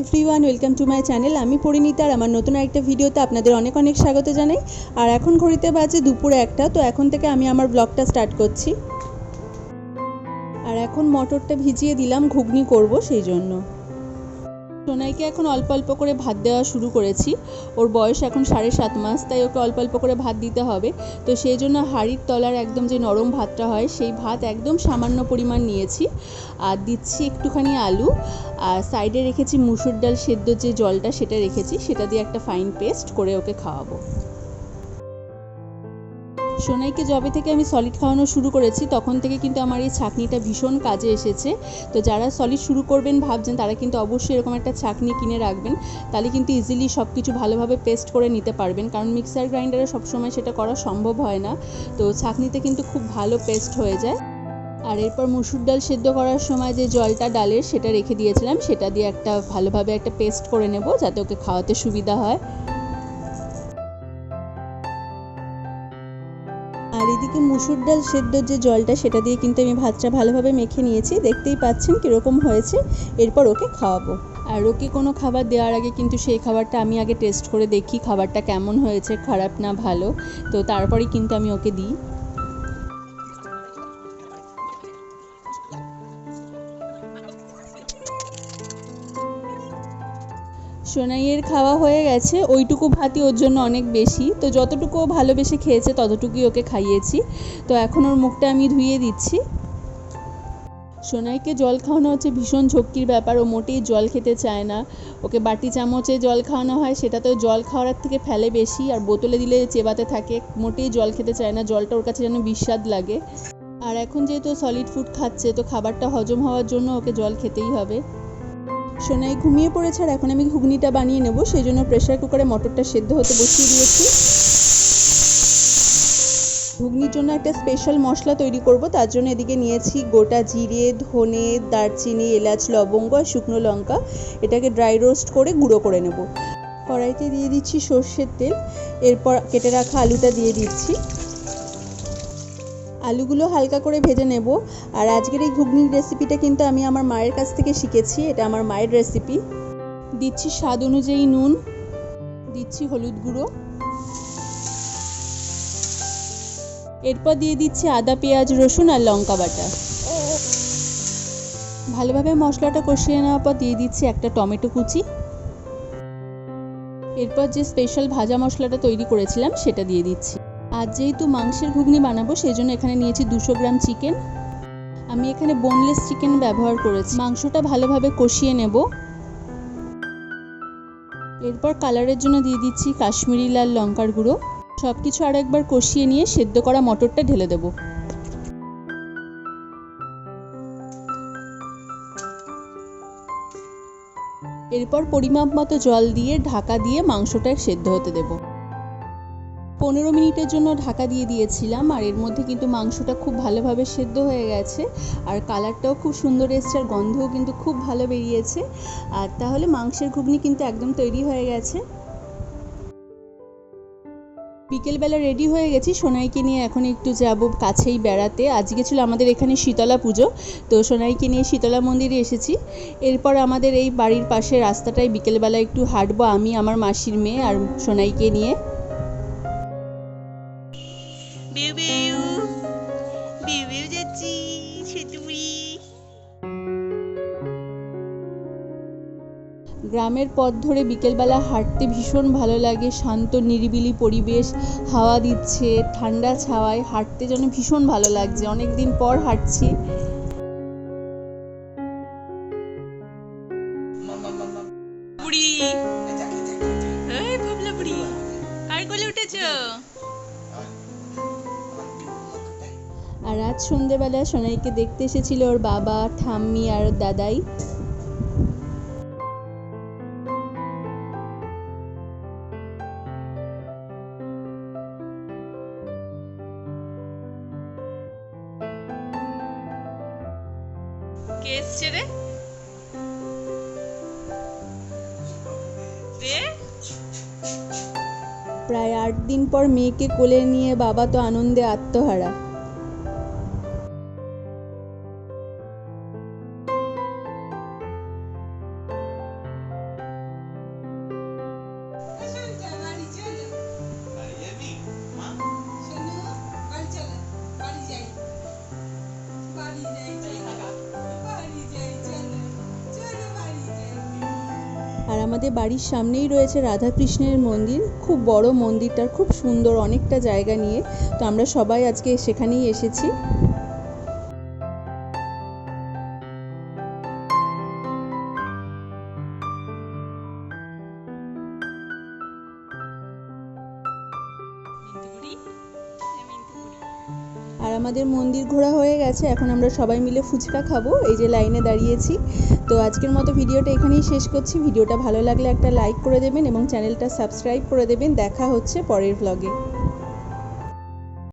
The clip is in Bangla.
Everyone welcome to my channel আমি পরিণীতা আর আমার নতুন একটা ভিডিওতে আপনাদের অনেক অনেক স্বাগত জানাই। আর এখন ঘড়িতে বাজে দুপুরে একটা, তো এখন থেকে আমি আমার ব্লগটা স্টার্ট করছি। আর এখন মটরটা ভিজিয়ে দিলাম, ঘুগনি করব সেই জন্য। সোনাইকে এখন অল্প অল্প করে ভাত দেওয়া শুরু করেছি। ওর বয়স এখন সাড়ে সাত মাস, তাই ওকে অল্প অল্প করে ভাত দিতে হবে। তো সেই জন্য হাড়ির তলার একদম যে নরম ভাতটা হয়, সেই ভাত একদম সামান্য পরিমাণ নিয়েছি। আর দিচ্ছি একটুখানি আলু। আর সাইডে রেখেছি মুসুর ডাল সেদ্ধ যে জলটা সেটা রেখেছি, সেটা দিয়ে একটা ফাইন পেস্ট করে ওকে খাওয়াবো। সোনাইকে জবে থেকে আমি সলিড খাওয়ানো শুরু করেছি, তখন থেকে কিন্তু আমার এই ছাকনিটা ভীষণ কাজে এসেছে। তো যারা সলিড শুরু করবেন ভাবছেন, তারা কিন্তু অবশ্যই এরকম একটা ছাকনি কিনে রাখবেন। তাহলে কিন্তু ইজিলি সব কিছু ভালোভাবে পেস্ট করে নিতে পারবেন, কারণ মিক্সার গ্রাইন্ডারে সবসময় সেটা করা সম্ভব হয় না। তো ছাকনিতে কিন্তু খুব ভালো পেস্ট হয়ে যায়। আর এরপর মুসুর ডাল সেদ্ধ করার সময় যে জলটা ডালের, সেটা রেখে দিয়েছিলাম। সেটা দিয়ে একটা ভালোভাবে একটা পেস্ট করে নেব, যাতে ওকে খাওয়াতে সুবিধা হয়। আর এদিকে মুসুর ডাল সেদ্ধ যে জলটা, সেটা দিয়ে কিন্তু আমি ভাতটা ভালোভাবে মেখে নিয়েছি। দেখতেই পাচ্ছেন কীরকম হয়েছে। এরপর ওকে খাওয়াবো। আর ওকে কোনো খাবার দেওয়ার আগে কিন্তু সেই খাবারটা আমি আগে টেস্ট করে দেখি, খাবারটা কেমন হয়েছে, খারাপ না ভালো। তো তারপরেই কিন্তু আমি ওকে দিই। সোনাইয়ের খাওয়া হয়ে গেছে, ওইটুকু ভাতই ওর জন্য অনেক বেশি। তো যতটুকু ও ভালোবেসে খেয়েছে, ততটুকুই ওকে খাইয়েছি। তো এখন ওর মুখটা আমি ধুয়ে দিচ্ছি। সোনাইকে জল খাওয়ানো হচ্ছে ভীষণ ঝক্কির ব্যাপার, ও মোটেই জল খেতে চায় না। ওকে বাটি চামচে জল খাওয়ানো হয় সেটাতেও জল খাওয়ার থেকে ফেলে বেশি, আর বোতলে দিলে চেবাতে থাকে, মোটেই জল খেতে চায় না, জলটা ওর কাছে যেন বিস্বাদ লাগে। আর এখন যেহেতু সলিড ফুড খাচ্ছে, তো খাবারটা হজম হওয়ার জন্য ওকে জল খেতেই হবে। সোনাই ঘুমিয়ে পড়েছে আর এখন আমি ঘুগনিটা বানিয়ে নেব। সেই জন্য প্রেশার কুকারে মটরটা সেদ্ধ হতে বসিয়ে দিয়েছি। ঘুগনির জন্য একটা স্পেশাল মশলা তৈরি করব। তার জন্য এদিকে নিয়েছি গোটা জিরে, ধনে, দারচিনি, এলাচ, লবঙ্গ আর শুকনো লঙ্কা। এটাকে ড্রাই রোস্ট করে গুঁড়ো করে নেব। কড়াইতে দিয়ে দিচ্ছি সর্ষের তেল। এরপর কেটে রাখা আলুটা দিয়ে দিচ্ছি। আলুগুলো হালকা করে ভেজে নেব। আর আজকের এই ঘুগনির রেসিপিটা কিন্তু আমি আমার মায়ের কাছ থেকে শিখেছি। এটা আমার মায়ের রেসিপি দিচ্ছি স্বাদ অনুযায়ী নুন। দিচ্ছি হলুদ গুঁড়ো। এরপর দিয়ে দিচ্ছি আদা, পেঁয়াজ, রসুন আর লঙ্কা বাটা। ভালোভাবে মশলাটা কষিয়ে নেওয়ার পর দিয়ে দিচ্ছি একটা টমেটো কুচি। এরপর যে স্পেশাল ভাজা মশলাটা তৈরি করেছিলাম, সেটা দিয়ে দিচ্ছি। আজ যেহেতু মাংসের ঘুগনি বানাবো সেই জন্য এখানে নিয়েছি দুশো গ্রাম চিকেন। আমি এখানে বোনলেস চিকেন ব্যবহার করেছি। মাংসটা ভালোভাবে কষিয়ে নেব। এরপর কালারের জন্য দিয়ে দিচ্ছি কাশ্মীরি লাল লঙ্কার গুঁড়ো। সব কিছু আর একবার কষিয়ে নিয়ে সেদ্ধ করা মটরটা ঢেলে দেবো। এরপর পরিমাপ মতো জল দিয়ে, ঢাকা দিয়ে মাংসটা সেদ্ধ হতে দেবো। পনেরো মিনিটের জন্য ঢাকা দিয়ে দিয়েছিলাম, আর এর মধ্যে কিন্তু মাংসটা খুব ভালোভাবে সেদ্ধ হয়ে গেছে, আর কালারটাও খুব সুন্দর এসছে, আর গন্ধও কিন্তু খুব ভালো বেরিয়েছে। আর তাহলে মাংসের ঘুগনি কিন্তু একদম তৈরি হয়ে গেছে। বিকেলবেলা রেডি হয়ে গেছি, সোনাইকে নিয়ে এখন একটু যাব কাছেই বেড়াতে। আজকে ছিল আমাদের এখানে শীতলা পুজো, তো সোনাইকে নিয়ে শীতলা মন্দিরে এসেছি। এরপর আমাদের এই বাড়ির পাশে রাস্তাটায় বিকেলবেলা একটু হাঁটবো আমি, আমার মাসির মেয়ে আর সোনাইকে নিয়ে। গ্রামের পথ ধরে বিকেলবেলা হাঁটতে ভীষণ ভালো লাগে শান্ত নিরিবিলি পরিবেশ হাওয়া দিচ্ছে ঠান্ডা ছাওয়ায় হাঁটতে যেন ভীষণ ভালো লাগছে। অনেক দিন পর হাঁটছি। আর আজ সন্ধেবেলা সোনাইকে দেখতে এসেছিল ওর বাবা ঠাম্মি আর দাদাই। এসছে রে। প্রায় আট দিন পর মেয়েকে কোলে নিয়ে বাবা তো আনন্দে আত্মহারা। আমাদের বাড়ির সামনেই রয়েছে রাধাকৃষ্ণের মন্দির। খুব বড় মন্দিরটার খুব সুন্দর অনেকটা জায়গা নিয়ে। তো আমরা সবাই আজকে সেখানেই এসেছি। আমাদের মন্দির ঘোরা হয়ে গেছে, এখন আমরা সবাই মিলে ফুচকা খাব, এই যে লাইনে দাঁড়িয়েছি। তো আজকের মতো ভিডিওটা এখানেই শেষ করছি, ভিডিওটা ভালো লাগলে একটা লাইক করে দেবেন এবং চ্যানেলটা সাবস্ক্রাইব করে দেবেন, দেখা হচ্ছে পরের ভ্লগে